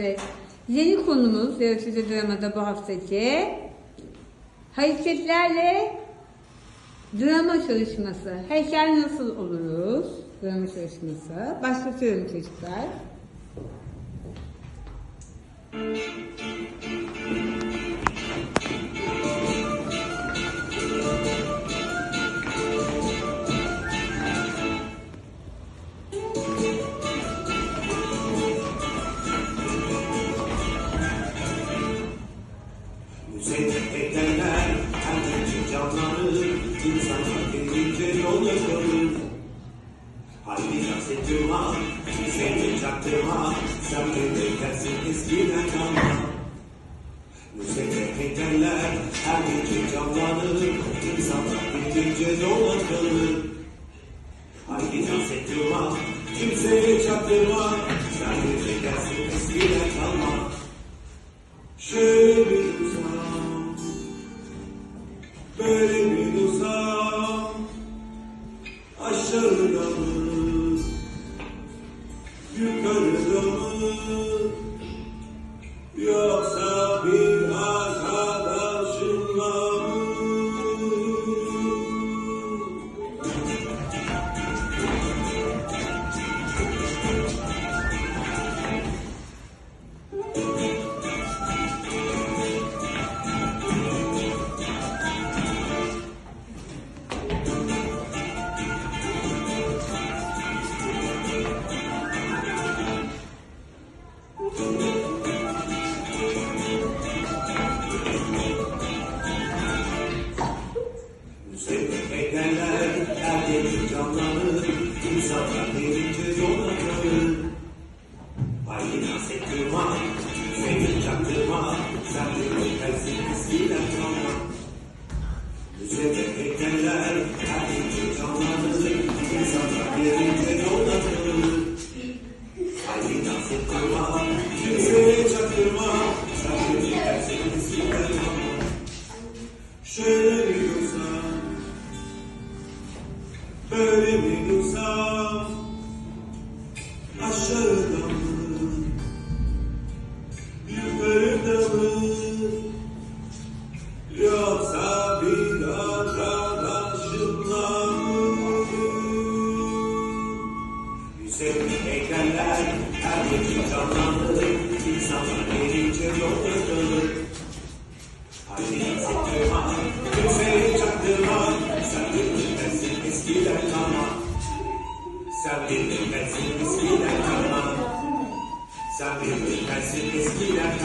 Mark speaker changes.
Speaker 1: Evet. Yeni konumuz Yaratıcı Drama'da bu haftaki hareketlerle drama çalışması. Heykel nasıl oluruz? Drama çalışması. Başlatıyorum çocuklar.
Speaker 2: Müzeyde heykeller, her gençin canlanır, insanlar gelince yol dans et durma, kimseyi çaktırma, sen bir heykelsin eskiden kalma. Müzeyde heykeller, her gençin canlanır, insanlar gelince yol yakılır. Haydi dans et durma, kimseyi çaktırma, sen bir heykelsin eskiden kalma. Şöyle bir böyle Şöyle bir uzak, böyle bir uzak, her yeri canlanır, insanlar gelince yakılır. Haydi çaktırma, kimseyi çaktırma, sen bilmezsin eskiden kalma. Sen bilmezsin eskiden kalma. Sen bilmezsin eskiden